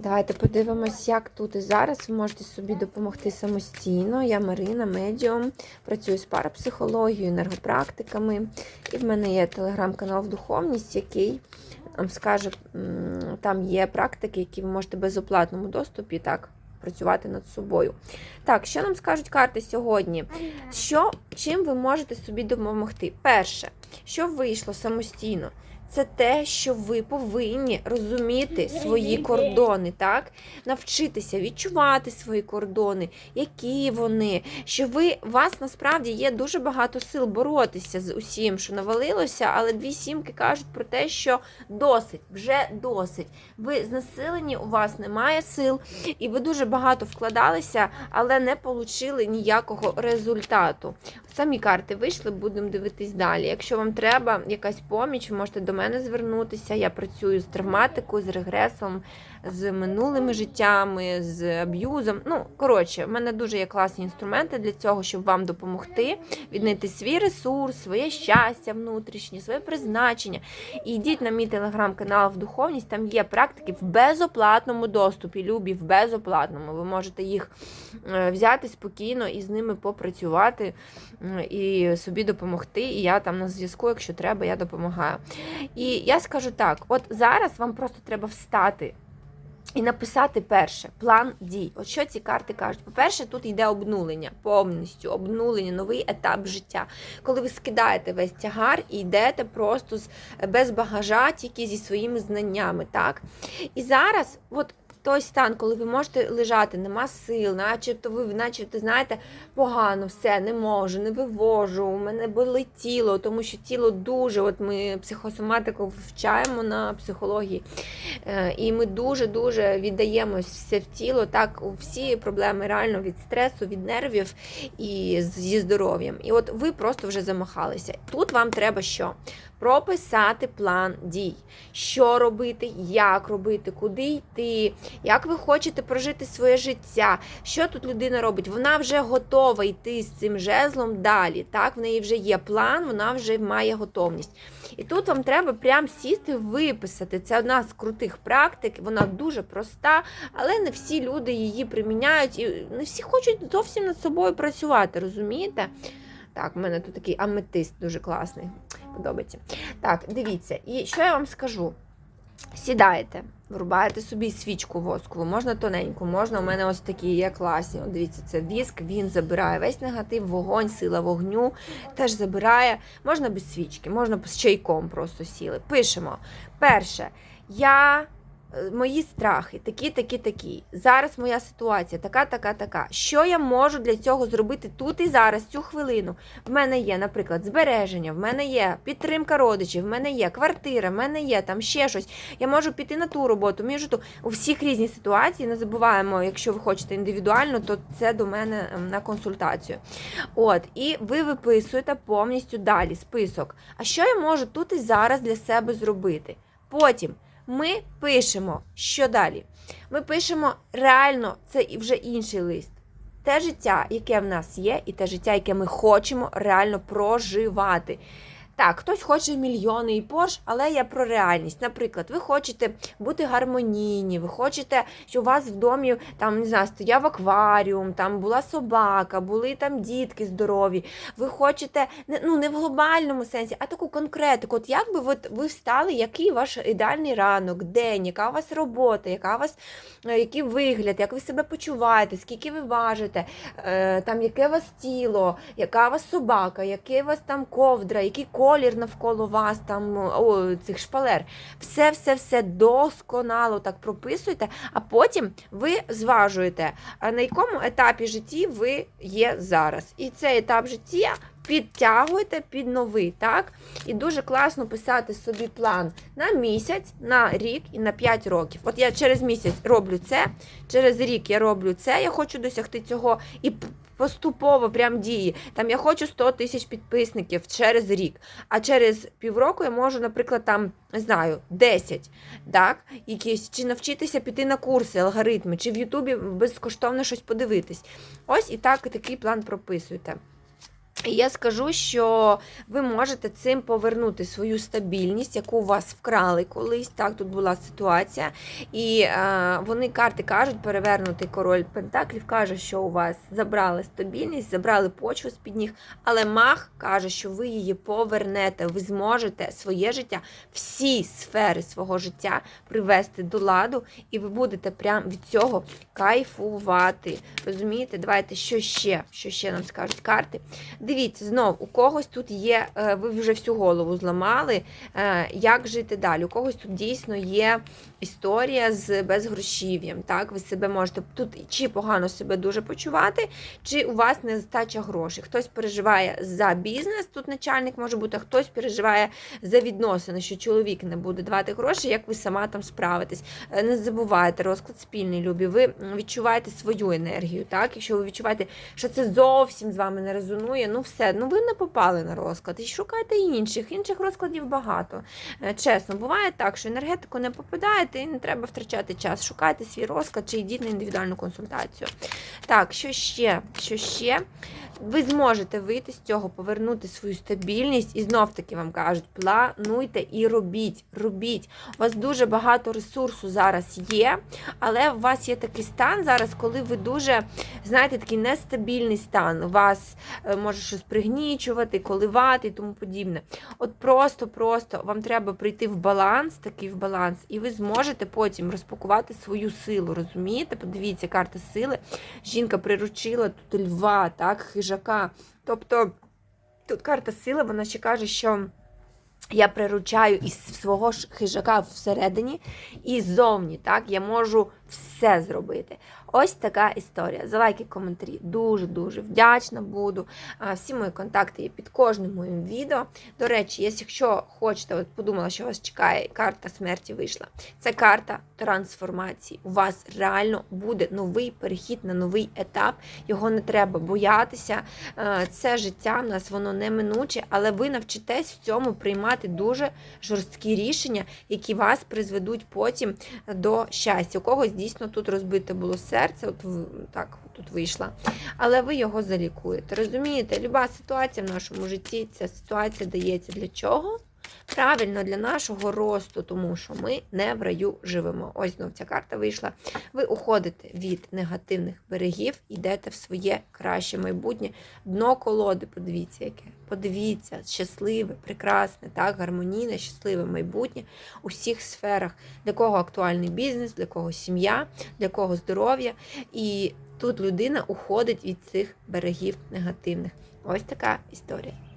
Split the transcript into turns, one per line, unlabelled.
Давайте подивимось, як тут і зараз ви можете собі допомогти самостійно. Я Марина, медіум, працюю з парапсихологією, енергопрактиками. І в мене є телеграм-канал духовність, який вам скаже, там є практики, які ви можете в безоплатному доступі так працювати над собою. Так, що нам скажуть карти сьогодні? Що, чим ви можете собі допомогти? Перше, що вийшло самостійно, це те, що ви повинні розуміти свої кордони, так? Навчитися відчувати свої кордони, які вони, що ви у вас насправді є дуже багато сил боротися з усім, що навалилося, але дві сімки кажуть про те, що досить, вже досить. Ви знесилені, у вас немає сил, і ви дуже багато вкладалися, але не отримали ніякого результату. Самі карти вийшли, будемо дивитись далі. Якщо вам треба якась поміч, ви можете до мене звернутися. Я працюю з травматикою, з регресом, з минулими життями, з аб'юзом. Ну, коротше, в мене дуже є класні інструменти для цього, щоб вам допомогти віднайти свій ресурс, своє щастя внутрішнє, своє призначення. І йдіть на мій телеграм-канал в духовність, там є практики в безоплатному доступі. Любі в безоплатному. Ви можете їх е, взяти спокійно і з ними попрацювати і собі допомогти. І я там на зв'язку, якщо треба, я допомагаю. І я скажу так: от зараз вам просто треба встати. І написати перше план дій. От що ці карти кажуть? По-перше, тут йде обнулення, повністю обнулення, новий етап життя. Коли ви скидаєте весь тягар і йдете просто з без багажа, тільки зі своїми знаннями. так? І зараз, от той стан, коли ви можете лежати, нема сил, начебто ви, начебто, знаєте, погано, все, не можу, не вивожу, у мене болить тіло, тому що тіло дуже, от ми психосоматику вивчаємо на психології, е, і ми дуже-дуже віддаємось все в тіло, так, всі проблеми реально від стресу, від нервів і зі здоров'ям. І от ви просто вже замахалися. Тут вам треба що? Прописати план дій, що робити, як робити, куди йти, як ви хочете прожити своє життя. Що тут людина робить? Вона вже готова йти з цим жезлом далі. Так, в неї вже є план, вона вже має готовність. І тут вам треба прям сісти, виписати. Це одна з крутих практик, вона дуже проста, але не всі люди її приміняють і не всі хочуть зовсім над собою працювати, розумієте? Так, в мене тут такий аметист дуже класний. Подобається. Так, дивіться, і що я вам скажу? Сідаєте, врубаєте собі свічку воскову, можна тоненьку, можна у мене ось такі є класні. От дивіться, це віск, він забирає весь негатив, вогонь, сила вогню теж забирає. Можна без свічки, можна з чайком просто сіли. Пишемо. Перше, я. Е, Мої страхи, такі, такі, такі. Зараз моя ситуація така, така, така. Що я можу для цього зробити тут і зараз, цю хвилину? В мене є, наприклад, збереження, в мене є підтримка родичів, в мене є квартира, в мене є там ще щось. Я можу піти на ту роботу, можу ту. У всіх різні ситуації. Не забуваємо, якщо ви хочете індивідуально, то це до мене ем, на консультацію. От, і ви виписуєте повністю далі список. А що я можу тут і зараз для себе зробити? Потім ми пишемо, що далі. Ми пишемо реально, це вже інший лист. Те життя, яке в нас є, і те життя, яке ми хочемо реально проживати. Так, хтось хоче мільйони і порш, але я про реальність. Наприклад, ви хочете бути гармонійні, ви хочете, щоб у вас в домі там не знаю, стояв акваріум, там була собака, були там дітки здорові. Ви хочете ну не в глобальному сенсі, а таку конкретику. От як би от ви встали, який ваш ідеальний ранок, день, яка у вас робота, яка у вас е, який вигляд, як ви себе почуваєте, скільки ви важите, е, там яке у вас тіло, яка у вас собака, який у вас там ковдра, який колір навколо вас, там о, цих шпалер. Все, все, все досконало так прописуйте, а потім ви зважуєте, на якому етапі житті ви є зараз. І цей етап життя підтягуйте під новий, так? І дуже класно писати собі план на місяць, на рік і на 5 років. От я через місяць роблю це, через рік я роблю це, я хочу досягти цього і поступово прям дії. Там я хочу 100 тисяч підписників через рік, а через півроку я можу, наприклад, там не знаю, 10, так, якісь, чи навчитися піти на курси, алгоритми, чи в Ютубі безкоштовно щось подивитись. Ось і так і такий план прописуйте. І я скажу, що ви можете цим повернути свою стабільність, яку у вас вкрали колись. Так, тут була ситуація. І е, вони карти кажуть, перевернутий король Пентаклів каже, що у вас забрали стабільність, забрали почву з-під ніг, але маг каже, що ви її повернете. Ви зможете своє життя, всі сфери свого життя привести до ладу, і ви будете прям від цього кайфувати. Розумієте? Давайте що ще? Що ще нам скажуть карти? Дивіться, знов, у когось тут є, е, ви вже всю голову зламали, е, як жити далі. У когось тут дійсно є історія з безгрошів'ям. Так, ви себе можете тут чи погано себе дуже почувати, чи у вас нестача грошей. Хтось переживає за бізнес, тут начальник може бути, а хтось переживає за відносини, що чоловік не буде давати гроші, як ви сама там справитесь. Е, Не забувайте розклад спільний любі. Ви відчуваєте свою енергію. Так, якщо ви відчуваєте, що це зовсім з вами не резонує, ну все, ну ви не попали на розклад. І шукайте інших. Інших розкладів багато. Е, Чесно, буває так, що енергетику не попадаєте і не треба втрачати час. Шукайте свій розклад чи йдіть на індивідуальну консультацію. Так, що ще? Що ще? Ви зможете вийти з цього, повернути свою стабільність, і знов таки вам кажуть, плануйте і робіть. Робіть. У вас дуже багато ресурсу зараз є, але у вас є такий стан зараз, коли ви дуже, знаєте, такий нестабільний стан. У вас е, може щось пригнічувати, коливати і тому подібне. От просто-просто вам треба прийти в баланс, такий в баланс, і ви зможете потім розпакувати свою силу. Розумієте? Подивіться, карта сили. Жінка приручила тут льва, так, хижака. Тобто тут карта сили, вона ще каже, що. Я приручаю із свого ж хижака всередині і ззовні, так, я можу все зробити. Ось така історія. За лайки, коментарі. Дуже-дуже вдячна буду. Всі мої контакти є під кожним моїм відео. До речі, якщо хочете, от подумала, що вас чекає, карта смерті вийшла. Це карта трансформації. У вас реально буде новий перехід на новий етап. Його не треба боятися. Це життя в нас воно неминуче, але ви навчитесь в цьому приймати дуже жорсткі рішення, які вас призведуть потім до щастя. У когось дійсно тут розбите було серце, от так тут вийшла. Але ви його залікуєте. Розумієте, люба ситуація в нашому житті, ця ситуація дається для чого? Правильно, для нашого росту, тому що ми не в раю живемо. Ось знов ця карта вийшла. Ви уходите від негативних берегів, йдете в своє краще майбутнє. Дно колоди, подивіться, яке. Подивіться, щасливе, прекрасне, так, гармонійне, щасливе майбутнє у всіх сферах. Для кого актуальний бізнес, для кого сім'я, для кого здоров'я. І тут людина уходить від цих берегів негативних. Ось така історія.